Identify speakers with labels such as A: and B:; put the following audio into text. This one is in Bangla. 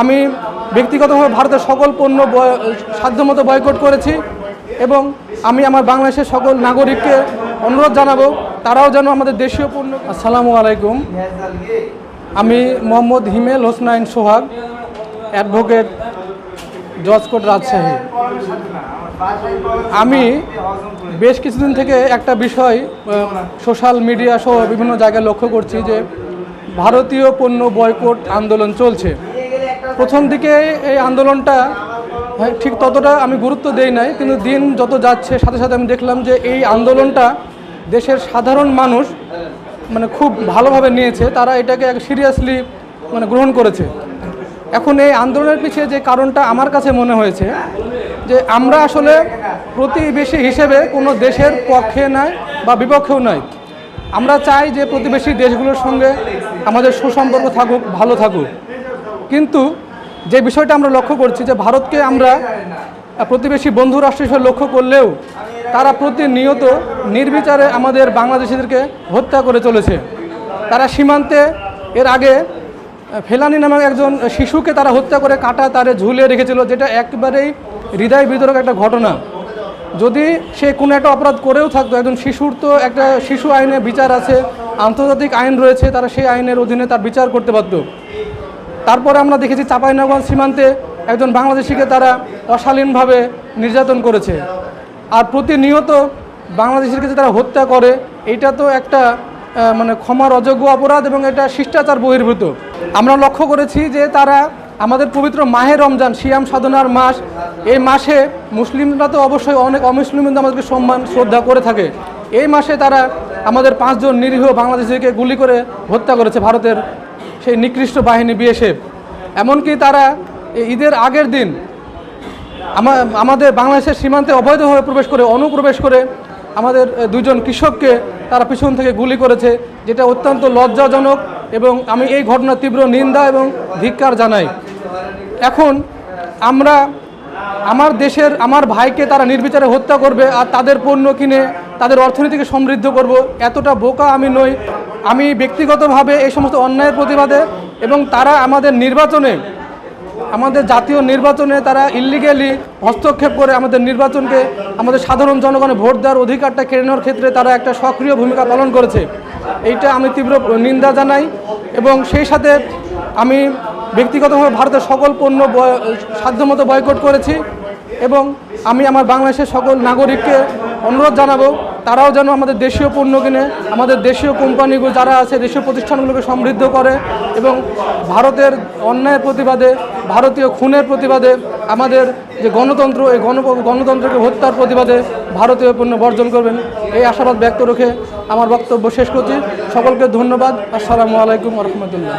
A: আমি ব্যক্তিগতভাবে ভারতের সকল পণ্য সাধ্যমতো বয়কট করেছি এবং আমি আমার বাংলাদেশের সকল নাগরিককে অনুরোধ জানাব তারাও যেন আমাদের দেশীয় পণ্য আসসালামু আলাইকুম। আমি Mohammad Himel Hosnain Sohag advocate judge court Rajshahi. আমি বেশ কিছুদিন থেকে একটা বিষয় সোশ্যাল মিডিয়া সহ বিভিন্ন জায়গায় লক্ষ্য করছি যে ভারতীয় পণ্য বয়কট আন্দোলন চলছে। প্রথম দিকে এই আন্দোলনটা হ্যাঁ, ঠিক ততটা আমি গুরুত্ব দেই নাই কিন্তু দিন যত যাচ্ছে সাথে সাথে আমি দেখলাম যে এই আন্দোলনটা দেশের সাধারণ মানুষ মানে খুব ভালোভাবে নিয়েছে তারা এটাকে এক সিরিয়াসলি মানে গ্রহণ করেছে। এখন এই আন্দোলনের পিছিয়ে যে কারণটা আমার কাছে মনে হয়েছে যে আমরা আসলে প্রতিবেশী হিসেবে কোনো দেশের পক্ষে নয় বা বিপক্ষেও নয় আমরা চাই যে প্রতিবেশী দেশগুলোর সঙ্গে আমাদের সুসম্পর্ক থাকুক ভালো থাকুক। কিন্তু যে বিষয়টা আমরা লক্ষ্য করছি যে ভারতকে আমরা প্রতিবেশী বন্ধু রাষ্ট্র হিসেবে লক্ষ্য করলেও তারা প্রতিনিয়ত নির্বিচারে আমাদের বাংলাদেশিদেরকে হত্যা করে চলেছে। তারা সীমান্তে এর আগে ফেলানি নামক একজন শিশুকে তারা হত্যা করে কাটা তারে ঝুলিয়ে রেখেছিল, যেটা একবারেই হৃদয় বিতরক একটা ঘটনা। যদি সে কোনো একটা অপরাধ করেও থাকতো, একজন শিশুর তো একটা শিশু আইনে বিচার আছে, আন্তর্জাতিক আইন রয়েছে, তারা সেই আইনের অধীনে তার বিচার করতে পারতো। তারপরে আমরা দেখেছি চাঁপাইনগর সীমান্তে একজন বাংলাদেশিকে তারা অশালীনভাবে নির্যাতন করেছে। আর প্রতিনিয়ত বাংলাদেশের কাছে তারা হত্যা করে, এটা তো একটা মানে ক্ষমার অযোগ্য অপরাধ এবং এটা শিষ্টাচার বহির্ভূত। আমরা লক্ষ্য করেছি যে তারা আমাদের পবিত্র মাহে রমজান সিয়াম সাধনার মাস, এই মাসে মুসলিমরা তো অবশ্যই অনেক অমুসলিম আমাদেরকে সম্মান, শ্রদ্ধা করে থাকে। এই মাসে তারা আমাদের পাঁচজন নিরীহ বাংলাদেশিকে গুলি করে হত্যা করেছে ভারতের সেই নিকৃষ্ট বাহিনী বিএসএফ। এমনকি তারা ঈদের আগের দিন আমা- আমাদের বাংলাদেশের সীমান্তে অবৈধভাবে প্রবেশ করে, অনুপ্রবেশ করে আমাদের দুজন কৃষককে তারা পিছন থেকে গুলি করেছে, যেটা অত্যন্ত লজ্জাজনক এবং আমি এই ঘটনার তীব্র নিন্দা এবং ধিক্কার জানাই। এখন আমরা আমার দেশের, আমার ভাইকে তারা নির্বিচারে হত্যা করবে আর তাদের পণ্য কিনে, তাদের অর্থনীতিকে সমৃদ্ধ করব, এতটা বোকা আমি নই। আমি ব্যক্তিগতভাবে এই সমস্ত অন্যায়ের প্রতিবাদে এবং তারা আমাদের নির্বাচনে, আমাদের জাতীয় নির্বাচনে তারা ইলিগেলি হস্তক্ষেপ করে আমাদের নির্বাচনকে, আমাদের সাধারণ জনগণের ভোট দেওয়ার অধিকারটা কেড়ে নেওয়ার ক্ষেত্রে তারা একটা সক্রিয় ভূমিকা পালন করেছে। এইটা আমি তীব্র নিন্দা জানাই এবং সেই সাথে আমি ব্যক্তিগতভাবে ভারতের সকল পণ্য সাধ্যমতো বয়কট করেছি এবং আমি আমার বাংলাদেশের সকল নাগরিককে অনুরোধ জানাব তারাও যেন আমাদের দেশীয় পণ্য কিনে, আমাদের দেশীয় কোম্পানিগুলো যারা আছে, দেশীয় প্রতিষ্ঠানগুলোকে সমৃদ্ধ করে এবং ভারতের অন্যায়ের প্রতিবাদে, ভারতীয় খুনের প্রতিবাদে আমাদের যে গণতন্ত্র, এই গণ, গণতন্ত্রকে হত্যার প্রতিবাদে ভারতীয় পণ্য বর্জন করবেন। এই আশাবাদ ব্যক্ত রেখে আমার বক্তব্য শেষ করছি। সকলকে ধন্যবাদ। আসসালামু আলাইকুম রহমতুল্লাহ।